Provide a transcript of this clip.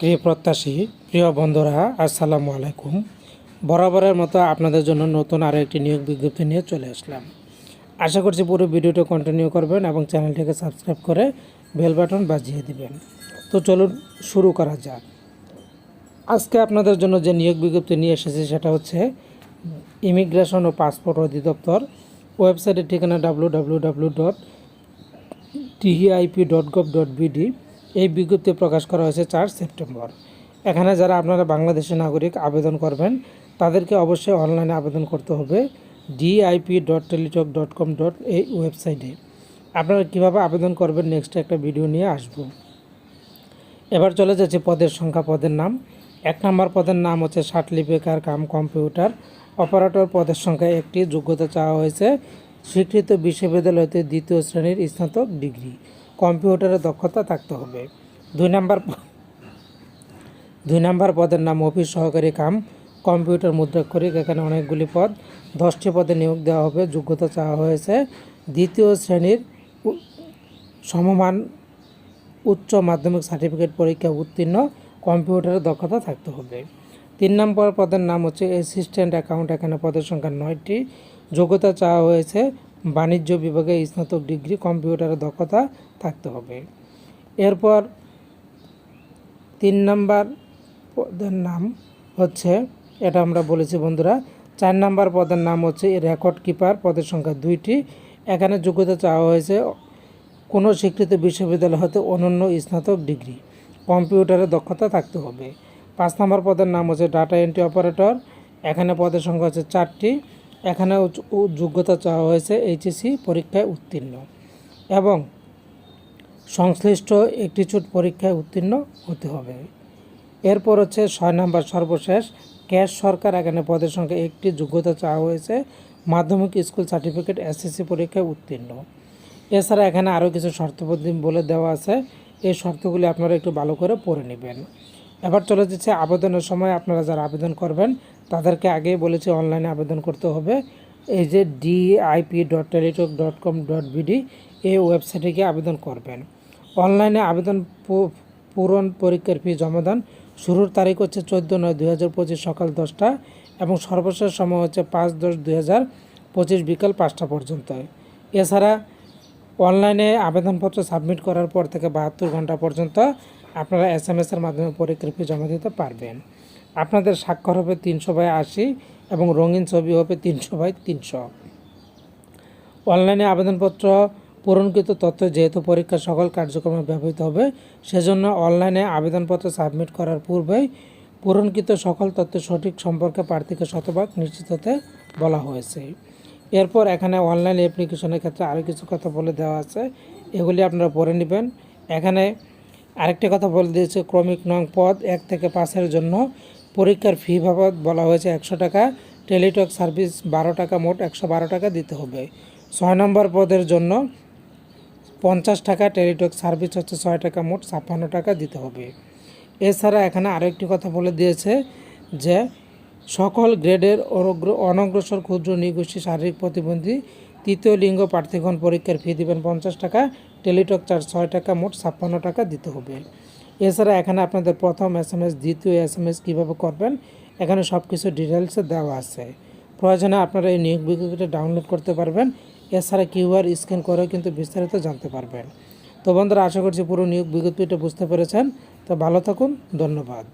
প্রিয় প্রত্যাশী? প্রিয় বন্ধুরা, আসসালামু আলাইকুম। বরাবরের মতো আপনাদের জন্য নতুন আরও একটি নিয়োগ বিজ্ঞপ্তি নিয়ে চলে আসলাম। আশা করছি পুরো ভিডিওটা কন্টিনিউ করবেন এবং চ্যানেলটিকে সাবস্ক্রাইব করে বেল বাটন বাজিয়ে দিবেন। তো চলুন শুরু করা যাক। আজকে আপনাদের জন্য যে নিয়োগ বিজ্ঞপ্তি নিয়ে এসেছি সেটা হচ্ছে ইমিগ্রেশন ও পাসপোর্ট অধিদপ্তর ওয়েবসাইটের ঠিকানা W W W dot TIP dot gov dot BD এই বিজ্ঞপ্তি প্রকাশ করা হয়েছে চার সেপ্টেম্বর। এখানে যারা আপনারা বাংলাদেশের নাগরিক আবেদন করবেন, তাদেরকে অবশ্যই অনলাইনে আবেদন করতে হবে DIP dot Teletalk dot com dot এই ওয়েবসাইটে। আপনারা কীভাবে আবেদন করবেন নেক্সট একটা ভিডিও নিয়ে আসব। এবার চলে যাচ্ছে পদের সংখ্যা, পদের নাম। এক নম্বর পদের নাম হচ্ছে লিপিকার কাম কম্পিউটার। অপারেটর পদের সংখ্যা একটি, যোগ্যতা চাওয়া হয়েছে। স্বীকৃত বিশ্ববিদ্যালয়তে দ্বিতীয় শ্রেণির স্নাতক ডিগ্রি। কম্পিউটারে দক্ষতা থাকতে হবে। দুই নম্বর দুই নম্বর পদের নাম অফিস সহকারী কাম, কম্পিউটার মুদ্রা মুদ্রাক্ষরিক এখানে অনেকগুলি পদ। দশটি পদে নিয়োগ দেওয়া হবে, যোগ্যতা চাওয়া হয়েছে। দ্বিতীয় শ্রেণির সমমান উচ্চ মাধ্যমিক সার্টিফিকেট পরীক্ষা উত্তীর্ণ কম্পিউটারে দক্ষতা থাকতে হবে। তিন নম্বর পদের নাম হচ্ছে অ্যাসিস্ট্যান্ট অ্যাকাউন্ট, এখানে পদের সংখ্যা নয়টি। যোগ্যতা চাওয়া হয়েছে বাণিজ্য বিভাগে স্নাতক ডিগ্রি, কম্পিউটারে দক্ষতা থাকতে হবে। এরপর তিন নম্বর পদের নাম হচ্ছে, এটা আমরা বলেছি বন্ধুরা, চার নম্বর পদের নাম হচ্ছে রেকর্ড কিপার, পদের সংখ্যা দুইটি। এখানে যোগ্যতা চাওয়া হয়েছে কোনো স্বীকৃত বিশ্ববিদ্যালয় হতে অনন্য স্নাতক ডিগ্রি, কম্পিউটারে দক্ষতা থাকতে হবে। পাঁচ নম্বর পদের নাম হচ্ছে ডাটা এন্ট্রি অপারেটর, এখানে পদের সংখ্যা হচ্ছে চারটি। এখানে যোগ্যতা চাওয়া হয়েছে এইচএসসি পরীক্ষায় উত্তীর্ণ। এবং সংশ্লিষ্ট একটি চুট পরীক্ষায় উত্তীর্ণ হতে হবে। এরপর হচ্ছে ছয় নম্বর সর্বশেষ, ক্যাশ সরকার এখানে পদের সংখ্যা একটি, যোগ্যতা চাওয়া হয়েছে, মাধ্যমিক স্কুল সার্টিফিকেট, এসএসসি পরীক্ষায় উত্তীর্ণ। এছাড়া এখানে আরও কিছু শর্তপদ্ধতি বলে দেওয়া আছে, এই শর্তগুলি আপনারা একটু ভালো করে পড়ে নেবেন। এবার চলে যাচ্ছে আবেদনের সময় আপনারা যারা আবেদন করবেন, তাদেরকে আগেই বলেছি অনলাইনে আবেদন করতে হবে। এই যে DIP dot Teletalk dot com dot BD এই ওয়েবসাইটে গিয়ে আবেদন করবেন। অনলাইনে আবেদন পূরণ পরীক্ষার ফি জমাদান শুরুর তারিখ হচ্ছে চোদ্দ নয় দুই সকাল দশটা এবং সর্বশেষ সময় হচ্ছে পাঁচ দশ দুই বিকাল পাঁচটা পর্যন্ত। এছাড়া অনলাইনে আবেদনপত্র সাবমিট করার পর থেকে বাহাত্তর ঘণ্টা পর্যন্ত আপনারা এস এম এসের মাধ্যমে পরীক্ষার ফি জমা দিতে পারবেন। আপনাদের স্বাক্ষর হবে তিনশো বাই আশি এবং রঙিন ছবি হবে তিনশো বাই তিনশো। অনলাইনে আবেদনপত্র, পূরণকৃত তথ্য যেহেতু পরীক্ষা সকল কার্যক্রমে ব্যবহৃত হবে, সেজন্য অনলাইনে আবেদনপত্র সাবমিট করার পূর্বেই পূরণকৃত সকল তথ্য সঠিক সম্পর্কে প্রার্থীকে শতভাগ নিশ্চিত হতে বলা হয়েছে। এরপর এখানে অনলাইন অ্যাপ্লিকেশনের ক্ষেত্রে আরও কিছু কথা বলে দেওয়া আছে। এগুলি আপনারা পড়ে নেবেন। এখানে আরেকটি কথা বলে দিয়েছে, ক্রমিক নং পদ এক থেকে পাঁচের জন্য পরীক্ষার ফি বাবদ বলা হয়েছে একশো টাকা, টেলিটক সার্ভিস বারো টাকা, মোট একশো বারো টাকা দিতে হবে। ছয় নম্বর পদের জন্য পঞ্চাশ টাকা, টেলিটক সার্ভিস হচ্ছে ছয় টাকা, মোট ছাপ্পান্ন টাকা দিতে হবে। এছাড়া এখানে আরও একটি কথা বলে দিয়েছে যে সকল গ্রেডের অনগ্র- অনগ্রসর ক্ষুদ্র, নিগোষ্ঠী শারীরিক প্রতিবন্ধী তৃতীয় লিঙ্গ প্রার্থীগণ পরীক্ষার ফি দিবেন পঞ্চাশ টাকা, টেলিটক চার্জ ছয় টাকা, মোট ছাপ্পান্ন টাকা দিতে হবে। এছাড়া এখানে আপনাদের প্রথম এস এম এস দ্বিতীয় এস এম এস কীভাবে করবেন, এখানে সব কিছু ডিটেলসে দেওয়া আছে। প্রয়োজনে আপনারা এই নিয়োগ বিজ্ঞপ্তিটা ডাউনলোড করতে পারবেন, এছাড়া কিউআর স্ক্যান করেও কিন্তু বিস্তারিত জানতে পারবেন। তো বন্ধুরা, আশা করছি পুরো নিয়োগ বিজ্ঞপ্তিটা বুঝতে পেরেছেন। তো ভালো থাকুন, ধন্যবাদ।